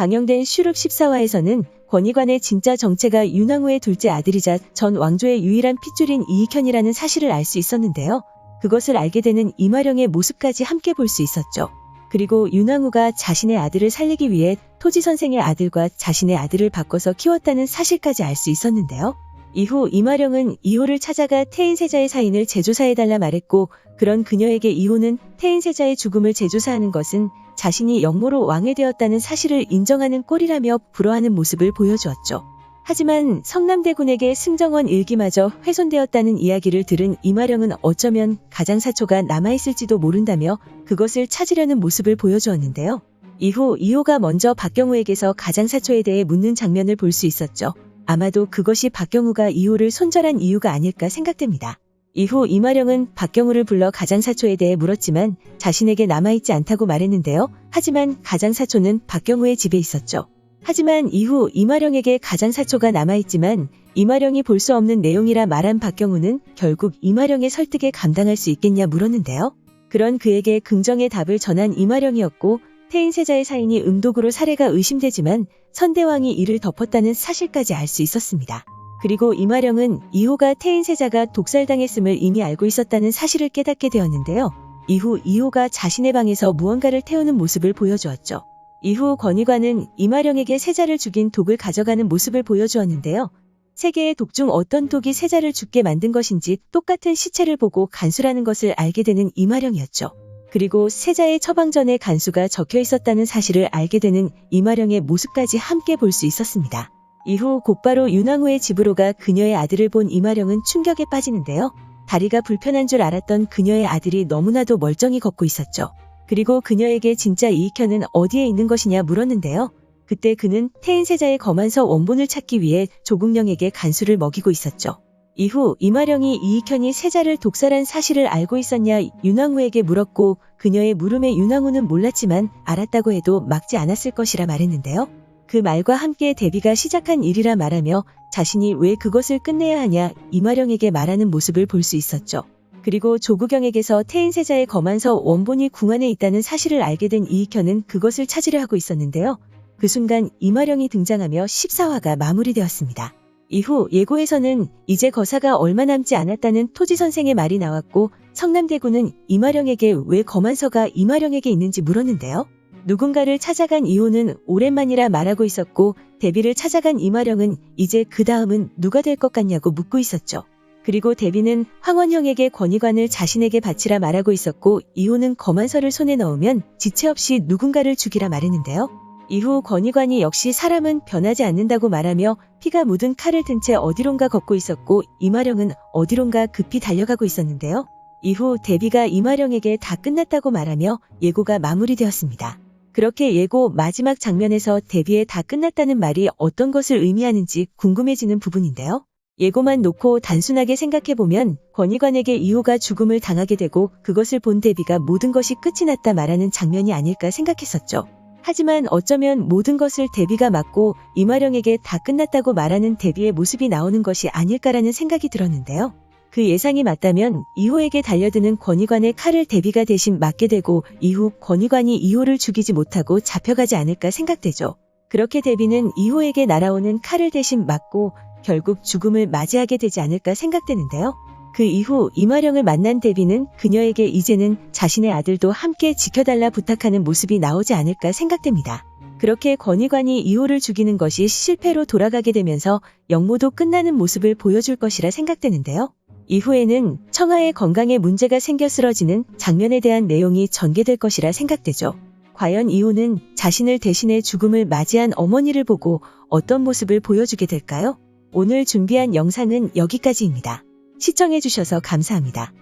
방영된 슈룹 14화에서는 권희관의 진짜 정체가 윤왕후의 둘째 아들이자 전 왕조의 유일한 핏줄인 이익현이라는 사실을 알 수 있었는데요. 그것을 알게 되는 이마령의 모습까지 함께 볼 수 있었죠. 그리고 윤왕후가 자신의 아들을 살리기 위해 토지 선생의 아들과 자신의 아들을 바꿔서 키웠다는 사실까지 알 수 있었는데요. 이후 이마령은 이호를 찾아가 태인세자의 사인을 재조사해달라 말했고 그런 그녀에게 이호는 태인세자의 죽음을 재조사하는 것은 자신이 영모로 왕이 되었다는 사실을 인정하는 꼴이라며 불허하는 모습을 보여주었죠. 하지만 성남대군에게 승정원 일기마저 훼손되었다는 이야기를 들은 이마령은 어쩌면 가장사초가 남아있을지도 모른다며 그것을 찾으려는 모습을 보여주었는데요. 이후 이호가 먼저 박경우에게서 가장사초에 대해 묻는 장면을 볼 수 있었죠. 아마도 그것이 박경우가 이호를 손절한 이유가 아닐까 생각됩니다. 이후 이마령은 박경우를 불러 가장사초에 대해 물었지만 자신에게 남아있지 않다고 말했는데요. 하지만 가장사초는 박경우의 집에 있었죠. 하지만 이후 이마령에게 가장사초가 남아있지만 이마령이 볼 수 없는 내용이라 말한 박경우는 결국 이마령의 설득에 감당할 수 있겠냐 물었는데요. 그런 그에게 긍정의 답을 전한 이마령이었고 태인세자의 사인이 음독으로 살해가 의심되지만 선대왕이 이를 덮었다는 사실까지 알 수 있었습니다. 그리고 이마령은 이호가 태인세자가 독살당했음을 이미 알고 있었다는 사실을 깨닫게 되었는데요. 이후 이호가 자신의 방에서 무언가를 태우는 모습을 보여주었죠. 이후 권위관은 이마령에게 세자를 죽인 독을 가져가는 모습을 보여주었는데요. 세계의 독 중 어떤 독이 세자를 죽게 만든 것인지 똑같은 시체를 보고 간수라는 것을 알게 되는 이마령이었죠. 그리고 세자의 처방전에 간수가 적혀 있었다는 사실을 알게 되는 이마령의 모습까지 함께 볼 수 있었습니다. 이후 곧바로 윤왕후의 집으로 가 그녀의 아들을 본 이마령은 충격에 빠지는데요. 다리가 불편한 줄 알았던 그녀의 아들이 너무나도 멀쩡히 걷고 있었죠. 그리고 그녀에게 진짜 이익현은 어디에 있는 것이냐 물었는데요. 그때 그는 태인세자의 검안서 원본을 찾기 위해 조국령에게 간수를 먹이고 있었죠. 이후 이마령이 이익현이 세자를 독살한 사실을 알고 있었냐 윤왕후에게 물었고 그녀의 물음에 윤왕후는 몰랐지만 알았다고 해도 막지 않았을 것이라 말했는데요. 그 말과 함께 데뷔가 시작한 일이라 말하며 자신이 왜 그것을 끝내야 하냐 이마령에게 말하는 모습을 볼 수 있었죠. 그리고 조구경에게서 태인세자의 검안서 원본이 궁안에 있다는 사실을 알게 된 이익현은 그것을 찾으려 하고 있었는데요. 그 순간 이마령이 등장하며 14화가 마무리되었습니다. 이후 예고에서는 이제 거사가 얼마 남지 않았다는 토지 선생의 말이 나왔고 성남대군은 이마령에게 왜 검안서가 이마령에게 있는지 물었는데요. 누군가를 찾아간 이호는 오랜만이라 말하고 있었고 데비를 찾아간 이마령은 이제 그 다음은 누가 될 것 같냐고 묻고 있었죠. 그리고 데비는 황원형에게 권위관을 자신에게 바치라 말하고 있었고 이호는 검안서를 손에 넣으면 지체 없이 누군가를 죽이라 말했는데요. 이후 권위관이 역시 사람은 변하지 않는다고 말하며 피가 묻은 칼을 든 채 어디론가 걷고 있었고 이마령은 어디론가 급히 달려가고 있었는데요. 이후 데비가 이마령에게 다 끝났다고 말하며 예고가 마무리되었습니다. 그렇게 예고 마지막 장면에서 데비의 다 끝났다는 말이 어떤 것을 의미하는지 궁금해지는 부분인데요. 예고만 놓고 단순하게 생각해보면 권위관에게 이호가 죽음을 당하게 되고 그것을 본 데비가 모든 것이 끝이 났다 말하는 장면이 아닐까 생각했었죠. 하지만 어쩌면 모든 것을 데비가 막고 이마령에게 다 끝났다고 말하는 데비의 모습이 나오는 것이 아닐까라는 생각이 들었는데요. 그 예상이 맞다면 이호에게 달려드는 권위관의 칼을 데비가 대신 맞게 되고 이후 권위관이 이호를 죽이지 못하고 잡혀가지 않을까 생각되죠. 그렇게 데비는 이호에게 날아오는 칼을 대신 맞고 결국 죽음을 맞이하게 되지 않을까 생각되는데요. 그 이후 이마령을 만난 데비는 그녀에게 이제는 자신의 아들도 함께 지켜달라 부탁하는 모습이 나오지 않을까 생각됩니다. 그렇게 권위관이 이호를 죽이는 것이 실패로 돌아가게 되면서 영모도 끝나는 모습을 보여줄 것이라 생각되는데요. 이후에는 청하의 건강에 문제가 생겨 쓰러지는 장면에 대한 내용이 전개될 것이라 생각되죠. 과연 이호는 자신을 대신해 죽음을 맞이한 어머니를 보고 어떤 모습을 보여주게 될까요? 오늘 준비한 영상은 여기까지입니다. 시청해주셔서 감사합니다.